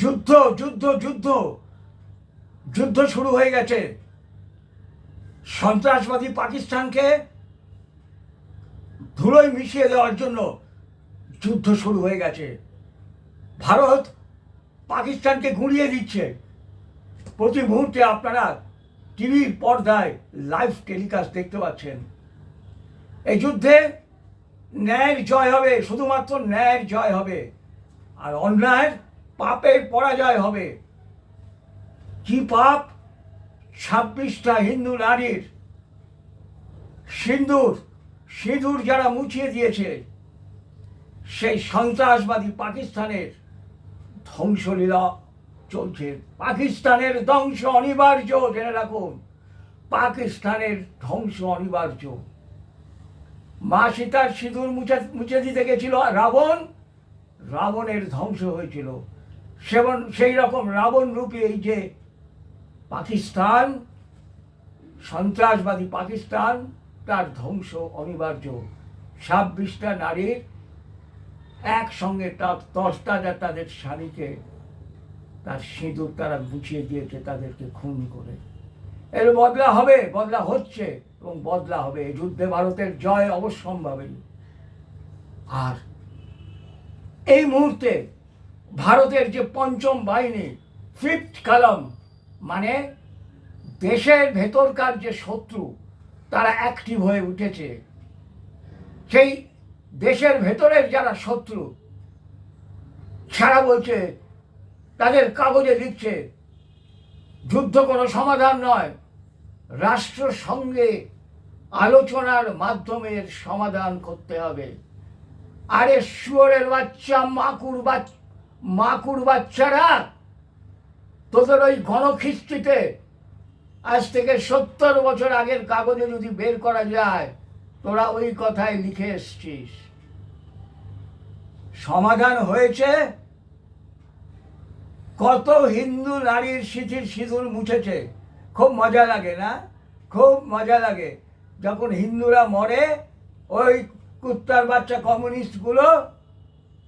যুদ্ধ যুদ্ধ যুদ্ধ। যুদ্ধ শুরু হয়ে গেছে। সন্ত্রাসবাদী পাকিস্তানকে ধুলোয় মিশিয়ে দেওয়ার জন্য যুদ্ধ শুরু হয়ে গেছে। ভারত পাকিস্তানকে গুঁড়িয়ে দিচ্ছে। প্রতি মুহূর্তে আপনারা টিভির পর্দায় লাইভ টেলিকাস্ট দেখতে পাচ্ছেন। এই যুদ্ধে ন্যায়ের জয় হবে, শুধুমাত্র ন্যায়ের জয় হবে। আর অন্যায়ের পাপের পরাজয় হবে। কি পাপ? ছাব্বিশটা হিন্দু নারীর। সিন্দুর, সিঁদুর যারা মুছিয়ে দিয়েছে, সেই সন্ত্রাসবাদী পাকিস্তানের ধ্বংসলীলা চলছে। পাকিস্তানের ধ্বংস অনিবার্য, জেনে রাখুন। পাকিস্তানের ধ্বংস অনিবার্য। মা সীতার সিঁদুর মুছে মুছে দিতে গেছিল রাবণ। রাবণের ধ্বংস হয়েছিল। সেবন, সেই রকম রাবণ রূপী এই যে পাকিস্তান, সন্ত্রাসবাদী পাকিস্তান, তার ধ্বংস অনিবার্য ছাব্বিশটা নারীর একসঙ্গে তার দশটা যা তাদের স্বামীকে তার সিঁদুর তারা মুছিয়ে দিয়েছে, তাদেরকে খুন করে। এর বদলা হবে, বদলা হচ্ছে এবং বদলা হবে। এই যুদ্ধে ভারতের জয় অবশ্যম্ভাবী। আর এই মুহূর্তে ভারতের যে পঞ্চম বাহিনী ফিফথ কলম মানে দেশের ভেতরকার যে শত্রু, তারা অ্যাক্টিভ হয়ে উঠেছে। সেই দেশের ভেতরের যারা শত্রু, সারা বলছে, তাদের কাগজে লিখছে, যুদ্ধ কোনো সমাধান নয়। রাষ্ট্র সঙ্গে আলোচনার মাধ্যমে সমাধান করতে হবে। আরে শুয়োরের বাচ্চা, মাকুর বাচ্চা মাকুর বাচ্চারা তোদের ওই গণখিস্তিতে আজ থেকে সত্তর বছর আগের কাগজে যদি বের করা যায়, তোরা ওই কথাই লিখে এসছিস। সমাধান হয়েছে? কত হিন্দু নারীর স্মৃতির সিঁদুর মুছেছে? খুব মজা লাগে না? খুব মজা লাগে। যখন হিন্দুরা মরে, ওই কুত্তার বাচ্চা কমিউনিস্টগুলো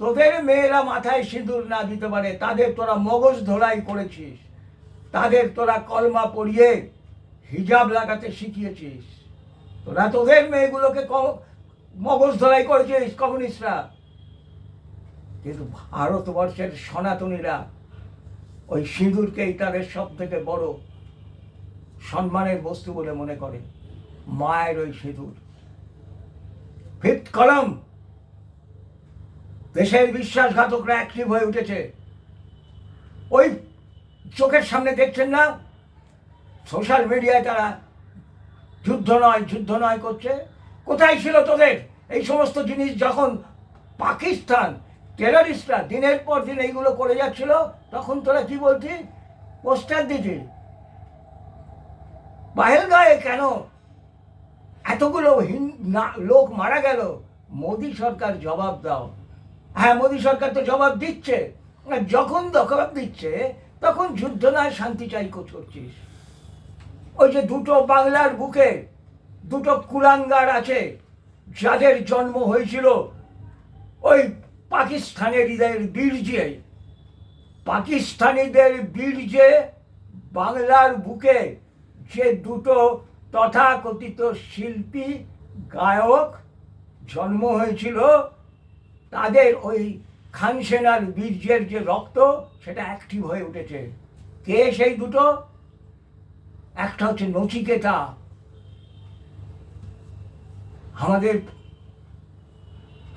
তোদের মেয়েরা মাথায় সিঁদুর না দিতে পারে, তাদের তোরা মগজ ধোলাই করেছিস, তাদের তোরা কলমা পড়িয়ে হিজাব লাগাতে শিখিয়েছিস। তোরা তোদের মেয়েগুলোকে মগজ ধোলাই করেছিস কমিউনিস্টরা। কিন্তু ভারতবর্ষের সনাতনীরা ওই সিঁদুরকেই তাদের সব থেকে বড় সম্মানের বস্তু বলে মনে করে, মায়ের ওই সিঁদুর। ফিফথ কলম দেশের বিশ্বাসঘাতকরা অ্যাক্টিভ হয়ে উঠেছে। ওই চোখের সামনে দেখছেন না? সোশ্যাল মিডিয়ায় তারা যুদ্ধ নয় যুদ্ধ নয় করছে। কোথায় ছিল তোদের? এই সমস্ত জিনিস যখন পাকিস্তান টেররিস্টরা দিনের পর দিন এইগুলো করে যাচ্ছিল, তখন তোরা কি বলছি পোস্টার দিতি। গায়ে কেন এতগুলো লোক মারা গেল? মোদি সরকার জবাব দাও। হ্যাঁ মোদী সরকার তো জবাব দিচ্ছে। যখন জবাব দিচ্ছে, তখন যুদ্ধ নয় শান্তি চাই করছিস ওই যে দুটো বাংলার বুকে দুটো কুলাঙ্গার আছে, যাদের জন্ম হয়েছিল ওই পাকিস্তানের বীর্যে। পাকিস্তানিদের বীর্যে বাংলার বুকে যে দুটো তথাকথিত শিল্পী গায়ক জন্ম হয়েছিল তাদের ওই খানসেনার বীর্যের যে রক্ত, সেটা অ্যাক্টিভ হয়ে উঠেছে। কে সেই দুটো? একটা হচ্ছে নচিকেতা। আমাদের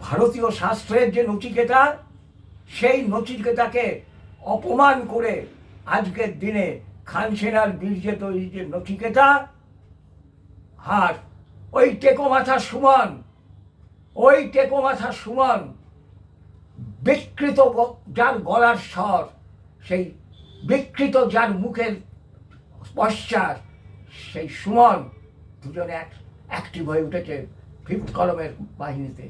ভারতীয় শাস্ত্রের যে নচিকেতা, সেই নচিকেতাকে অপমান করে আজকের দিনে খানসেনার বীর্যে তৈরি যে নচিকেতা, আর ওই টেকো মাথা সুমন ওই টেকো মাথা সুমন বিকৃত যার গলার স্বর, সেই বিকৃত যার মুখের পশ্চাৎ, সেই সুমন দুজনে অ্যাক্টিভ হয়ে উঠেছে ফিফথ কলমের বাহিনীতে।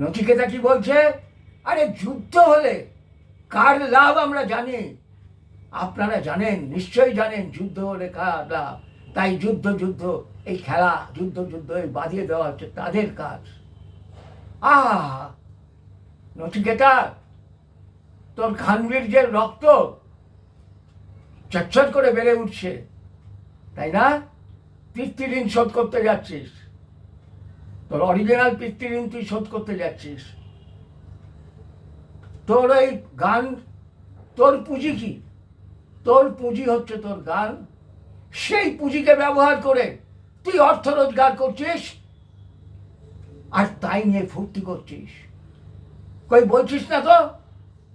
নচিকেতা কি বলছে? আরে যুদ্ধ হলে কার লাভ আমরা জানি? আপনারা জানেন, নিশ্চয়ই জানেন যুদ্ধ হলে কার লাভ। তাই যুদ্ধ যুদ্ধ, এই খেলা, যুদ্ধ যুদ্ধ, এই বাঁধিয়ে দেওয়া হচ্ছে তাদের কাজ। আহ! নচিকেতা, তোর খানবীর্যের রক্ত চচ্চর করে বেড়ে উঠছে, তাই না? পিতৃঋণ শোধ করতে যাচ্ছিস। তোর অরিজিনাল পিতৃঋণ তুই শোধ করতে যাচ্ছিস। তোর এই গান, তোর পুঁজি কি? তোর পুঁজি হচ্ছে তোর গান। সেই পুঁজিকে ব্যবহার করে তুই অর্থ রোজগার করছিস আর তাই নিয়ে ফুর্তি করছিস। কই বলছিস না তো?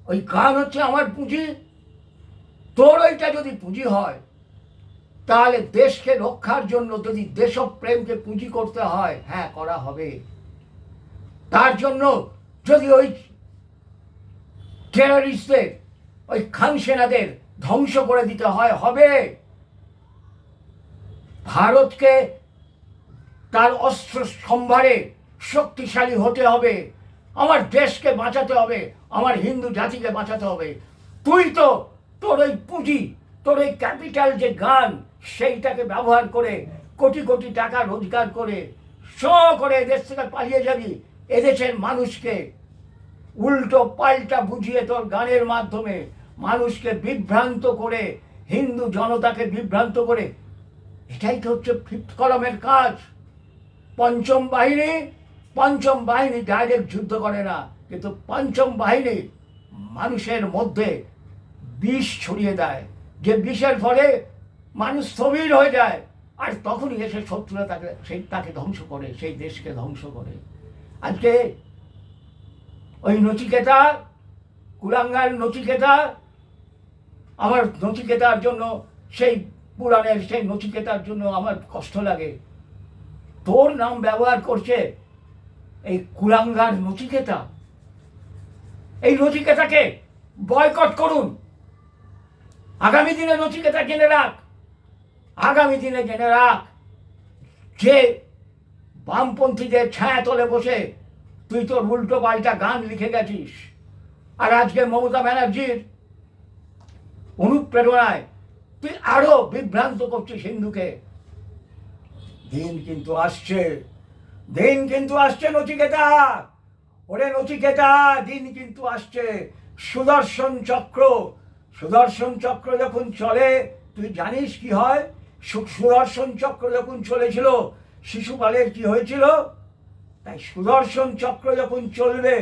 ওই গান হচ্ছে আমার পুঁজি? তোর ওইটা যদি পুঁজি হয়, তাহলে দেশকে রক্ষার জন্য যদি দেশপ্রেমকে পুঁজি করতে হয় হ্যাঁ করা হবে। তার জন্য যদি ওই টেররিস্টদের ওই খান সেনাদের ধ্বংস করে দিতে হয়, হবে? ভারতকে তার অস্ত্র সম্ভারে শক্তিশালী হতে হবে। আমার দেশকে বাঁচাতে হবে, আমার হিন্দু জাতিকে বাঁচাতে হবে। তুই তো তোর ওই পুঁজি, তোর ওই ক্যাপিটাল যে গান, সেইটাকে ব্যবহার করে কোটি কোটি টাকা রোজগার করে শ করে এদেশ থেকে পালিয়ে যাবি, এদেশের মানুষকে। উল্টো পাল্টা বুঝিয়ে তোর গানের মাধ্যমে মানুষকে বিভ্রান্ত করে, হিন্দু জনতাকে বিভ্রান্ত করে এটাই তো হচ্ছে ফিফথ কলমের কাজ। পঞ্চম বাহিনী পঞ্চম বাহিনী ডাইরেক্ট যুদ্ধ করে না, কিন্তু পঞ্চম বাহিনী মানুষের মধ্যে বিষ ছড়িয়ে দেয়। যে বিষের ফলে মানুষ স্থবির হয়ে যায়, আর তখনই এসে শত্রুরা তাকে, সেই তাকে ধ্বংস করে, সেই দেশকে ধ্বংস করে। আজকে ওই নচিকেতা, কুলাঙ্গার নচিকেতা, আমার নচিকেতার জন্য সেই পুরাণের সেই নচিকেতার জন্য আমার কষ্ট লাগে। তোর নাম ব্যবহার করছে এই কুলাঙ্গার নচিকেতা। এই নচিকেতাকে বয়কট করুন। আগামী দিনে নচিকেতা জেনে রাখ। আগামী দিনে জেনে রাখ যে বামপন্থীদের ছায়া তলে বসে তুই তোর উল্টো পাল্টা গান লিখে গেছিস। আর আজকে মমতা ব্যানার্জির অনুপ্রেরণায় আরও বিভ্রান্ত করছিস হিন্দুকে দিন কিন্তু আসছে, দিন কিন্তু আসছে নচিকেতা, ওরে নচিকেতা, দিন কিন্তু আসছে। সুদর্শন চক্র সুদর্শন চক্র যখন চলে, তুই জানিস কি হয়? সুদর্শন চক্র যখন চলেছিল শিশুপালের কি হয়েছিল? তাই সুদর্শন চক্র যখন চলবে,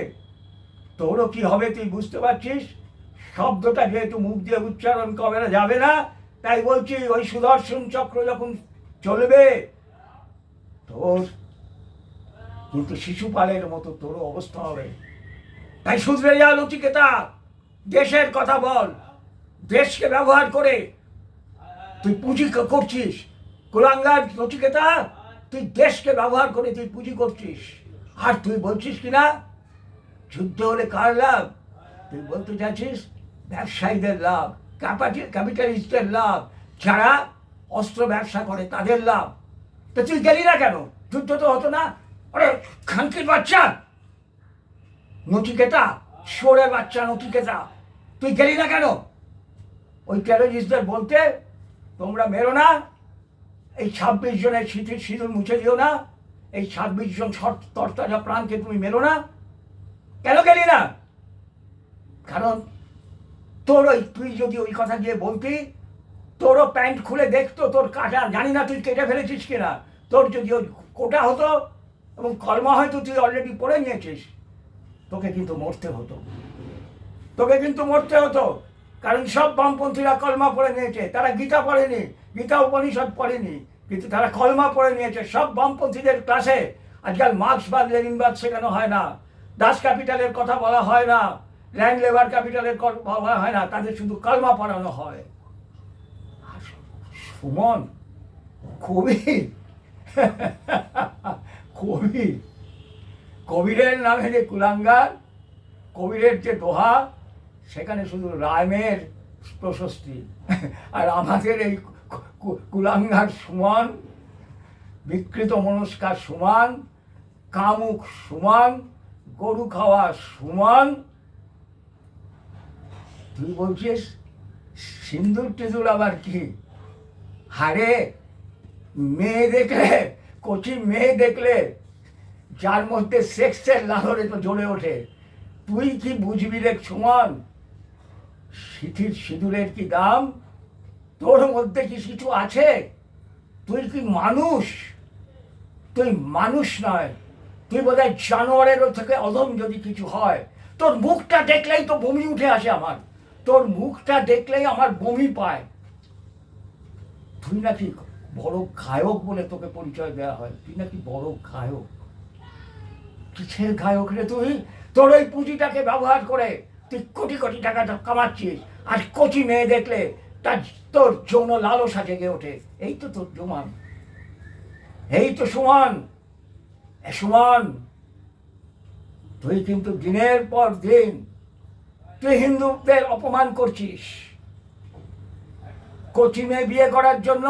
তোরও কি হবে তুই বুঝতে পারছিস? শব্দটা যেহেতু মুখ দিয়ে উচ্চারণ করা যাবে না তাই বলছি, ওই সুদর্শন চক্র যখন চলবে, তোর কিন্তু শিশুপালের মতো তোরও অবস্থা হবে। তাই শুধরে যা নচিকেতা দেশের কথা বল, দেশকে ব্যবহার করে। তুই পুঁজি করছিস। কুলাঙ্গার নচিকেতা তুই দেশকে ব্যবহার করে তুই পুঁজি করছিস। আর তুই বলছিস কি না? যুদ্ধ হলে কার লাভ? তুই বলতে চাচ্ছিস ব্যবসায়ীদের লাভ। ক্যাপিটালিস্টের লাভ। যারা অস্ত্র ব্যবসা করে, তাদের লাভ। তো তুই গেলি না কেন? যুদ্ধ তো হতো না। আরে, খানকির বাচ্চা। নচিকেতা শোরের বাচ্চা নচিকেতা তুই গেলি না কেন? ওই টেরোরিস্টদের বলতে, তোমরা মেরো না। এই ছাব্বিশ জনের স্মৃতির সিঁদুর মুছে দিও না। এই ছাব্বিশ জন তরতাজা প্রাণকে তুমি মেরো না। কেন গেলি না? কারণ তোর ওই তুই যদি ওই কথা গিয়ে বলতি, তোরও প্যান্ট খুলে দেখতো, তোর কাটা জানি না তুই কেটে ফেলেছিস কিনা। তোর যদি ওই কোটা হতো এবং কর্ম হয়তো তুই অলরেডি পড়ে নিয়েছিস, তোকে কিন্তু মরতে হতো। তোকে কিন্তু মরতে হতো, কারণ সব বামপন্থীরা কলমা পড়ে নিয়েছে, তারা গীতা পড়েনি, গীতা উপনিষদ পড়েনি, কিন্তু তারা কলমা পড়ে নিয়েছে। সব বামপন্থীদের ক্লাসে আজকাল মার্ক্সবাদ লেনিনবাদ শেখানো হয় না, দাস ক্যাপিটালের কথা বলা হয় না। ল্যান্ড লেবার ক্যাপিটালের বলা হয় না তাদের শুধু কালমা পড়ানো হয়। সুমন কবি কবি কবিরের নামে যে কুলাঙ্গার, কবিরের যে দোহা, সেখানে শুধু রামের প্রশস্তি। আর আমাদের এই কুলাঙ্গার সমান, বিকৃত মনস্কার সমান, কামুক সমান, গরু খাওয়া সমান তুই বলছিস সিন্দুর টিন্দুর আবার কি? হারে মেয়ে দেখলে, কচি মেয়ে দেখলে, যার মধ্যে সেক্সের লাহরে তো জ্বলে ওঠে। তুই কি বুঝবি রে সুমন? সিথির সিঁদুরের কি দাম? তোর মধ্যে কি কিছু আছে? তুই কি মানুষ? তুই মানুষ নয়। তুই বোধ হয় জানোয়ারেরও থেকে অদম যদি কিছু হয়, তোর মুখটা দেখলেই তো বমি উঠে আসে আমার। তোর মুখটা দেখলেই আমার বমি পায়। তুই নাকি বড় গায়ক বলে তোকে পরিচয় দেওয়া হয়। তুই নাকি বড় গায়ক। কিসের গায়ক রে তুই? তোর ওই পুঁজিটাকে ব্যবহার করে তুই কোটি কোটি টাকা কামাচ্ছিস। আর কচি মেয়ে দেখলে তার তোর যৌন লালসা জেগে ওঠে। এই তো তোর জমান। এই তো সুমন। সুমন, তুই কিন্তু দিনের পর দিন তুই হিন্দুদের অপমান করছিস। কচি মেয়ে বিয়ে করার জন্য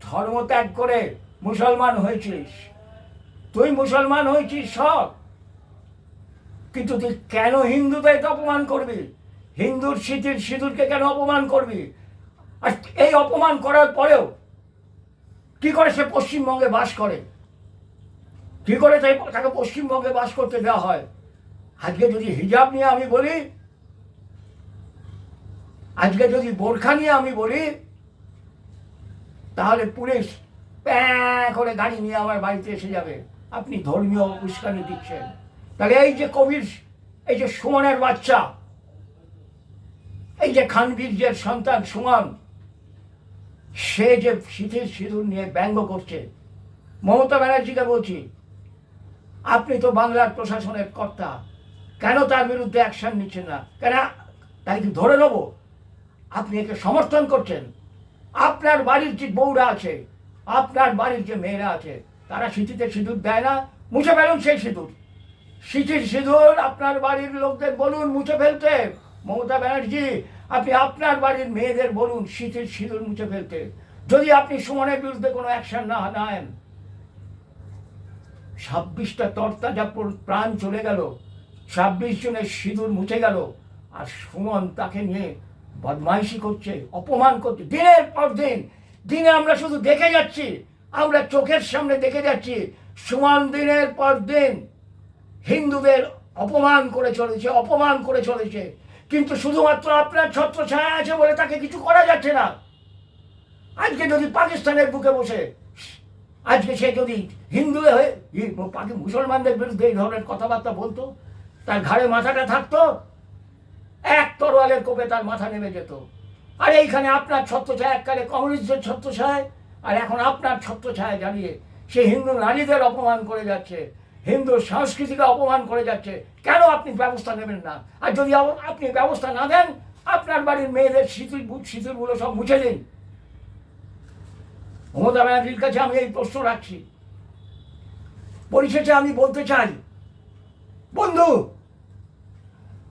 ধর্ম ত্যাগ করে মুসলমান হয়েছিস। তুই মুসলমান হয়েছিস সব। কিন্তু তুই কেন হিন্দুদেরকে অপমান করবি? হিন্দুর স্মৃতির সিঁদুরকে কেন অপমান করবি? আর এই অপমান করার পরেও কি করে সে পশ্চিমবঙ্গে বাস করে? কি করে তাই তাকে পশ্চিমবঙ্গে বাস করতে দেওয়া হয়? আজকে যদি হিজাব নিয়ে আমি বলি আজকে যদি বোরখা নিয়ে আমি বলি, তাহলে পুলিশ প্যাঁ করে গাড়ি নিয়ে আমার বাড়িতে এসে যাবে। আপনি ধর্মীয় উস্কানি দিচ্ছেন। তাহলে এই যে কবির, এই যে সুমনের বাচ্চা, এই যে খানবীর্যের সন্তান সুমন, সে যে শীতের সিঁদুর নিয়ে ব্যঙ্গ করছে। মমতা ব্যানার্জিকে বলছি, আপনি তো বাংলার প্রশাসনের কর্তা, কেন তার বিরুদ্ধে অ্যাকশন নিচ্ছেন না? কেন? তাই ধরে নেব? আপনি একে সমর্থন করছেন। আপনার বাড়ির যে বউরা আছে, আপনার বাড়ির যে মেয়েরা আছে, তারা সিঁথিতে সিঁদুর দেয় না, মুছে ফেলুন সেই সিঁদুর। সিঁথির সিঁদুর আপনার বাড়ির লোকদের বলুন, মুছে ফেলতে। মমতা ব্যানার্জি, আপনি আপনার বাড়ির মেয়েদের বলুন শীতের সিঁদুর মুছে ফেলতে। যদি আপনি সুমনের বিরুদ্ধে কোনো অ্যাকশন না নেন। ছাব্বিশটা তরতাজা প্র- প্রাণ চলে গেল। ছাব্বিশ জনের সিঁদুর মুছে গেল। আর সুমন তাকে নিয়ে বদমাইশি করছে, অপমান করছে। দিনের পর দিন, দিনে আমরা শুধু দেখে যাচ্ছি, আমরা চোখের সামনে দেখে যাচ্ছি, সুমন দিনের পর দিন হিন্দুদের অপমান করে চলেছে, অপমান করে চলেছে। কিন্তু শুধুমাত্র আপনার ছত্র ছায়া আছে বলে তাকে কিছু করা যাচ্ছে না। আজকে যদি পাকিস্তানের বুকে বসে, আজকে সে যদি হিন্দু হয়ে মুসলমানদের বিরুদ্ধে এই ধরনের কথাবার্তা বলতো, তার ঘাড়ে মাথাটা থাকতো এক তরোয়ালের কোপে তার মাথা নেমে যেত। আর এইখানে আপনার ছত্রছায়া এককালে কমিউনিস্টের ছত্রছায় আর এখন আপনার ছত্রছায়া জ্বালিয়ে সে হিন্দু নারীদের অপমান করে যাচ্ছে, হিন্দু সংস্কৃতিকে অপমান করে যাচ্ছে, কেন আপনি ব্যবস্থা নেবেন না? আর যদি আপনি ব্যবস্থা না দেন, আপনার বাড়ির মেয়েদের শীতুর শীতুরগুলো সব মুছে দিন। মমতা ব্যানার্জির কাছে আমি এই প্রশ্ন রাখছি। পরিশেষে আমি বলতে চাই, বন্ধু,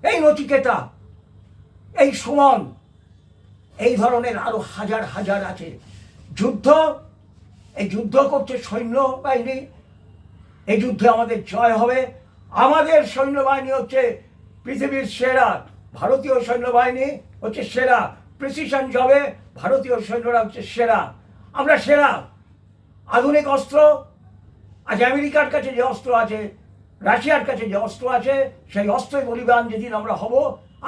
এই নচিকেতা এই সুমন, এই ধরনের আরও হাজার হাজার আছে। যুদ্ধ, এই যুদ্ধ করছে সৈন্য বাহিনী। এই যুদ্ধে আমাদের জয় হবে। আমাদের সৈন্যবাহিনী হচ্ছে পৃথিবীর সেরা ভারতীয় সৈন্যবাহিনী হচ্ছে সেরা প্রিসিশন জবে ভারতীয় সৈন্যরা হচ্ছে সেরা। আমরা সেরা। আধুনিক অস্ত্র, আজ আমেরিকার কাছে যে অস্ত্র আছে, রাশিয়ার কাছে যে অস্ত্র আছে, সেই অস্ত্রের বলিদান যেদিন আমরা হব,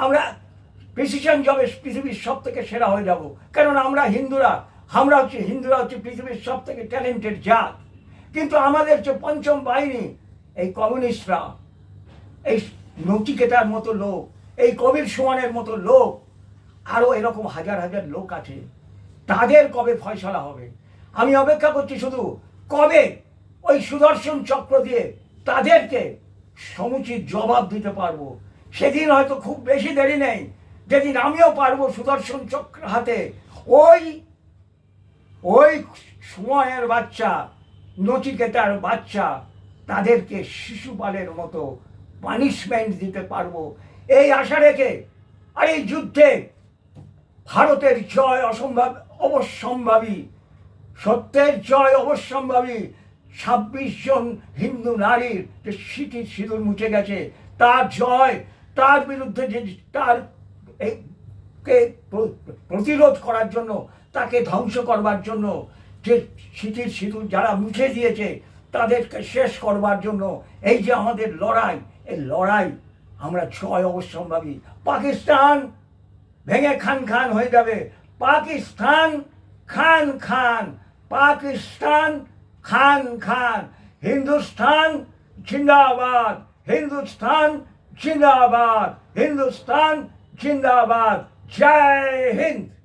আমরা প্রিসিশন জবে পৃথিবীর সব থেকে সেরা হয়ে যাব। কেননা আমরা হিন্দুরা, আমরা হচ্ছে, হিন্দুরা হচ্ছে পৃথিবীর সব থেকে ট্যালেন্টেড জাত। কিন্তু আমাদের যে পঞ্চম বাহিনী, এই কমিউনিস্টরা, এই নচিকেতার মতো লোক, এই কবির সুমানের মতো লোক আরও এরকম হাজার হাজার লোক আছে। তাদের কবে ফয়সলা হবে? আমি অপেক্ষা করছি শুধু কবে ওই সুদর্শন চক্র দিয়ে তাদেরকে সমুচিত জবাব দিতে পারব? সেদিন হয়তো খুব বেশি দেরি নেই। যেদিন আমিও পারব সুদর্শন চক্র হাতে, ওই ওই সময়ের বাচ্চা, নচিকেতার বাচ্চা, তাদেরকে শিশুপালের মতো পানিশমেন্ট দিতে পারব। এই আশা রেখে আর এই যুদ্ধে ভারতের জয় অসম্ভব, অবশ্যম্ভাবী, সত্যের জয় অবশ্যম্ভাবী, ছাব্বিশ জন হিন্দু নারীর যে স্মৃতির সিঁদুর মুছে গেছে, তার জয়, তার বিরুদ্ধে যে, তার এই কে প্রতিরোধ করার জন্য, তাকে ধ্বংস করবার জন্য, যে স্মৃতির সিঁদুর যারা মুছে দিয়েছে, তাদেরকে শেষ করবার জন্য, এই যে আমাদের লড়াই, এই লড়াই আমরা জয় অবশ্যম্ভাবী। পাকিস্তান ভেঙে খান খান হয়ে যাবে। পাকিস্তান খান খান, পাকিস্তান খান খান, হিন্দুস্তান জিন্দাবাদ হিন্দুস্তান জিন্দাবাদ, হিন্দুস্তান জিন্দাবাদ জয় হিন্দ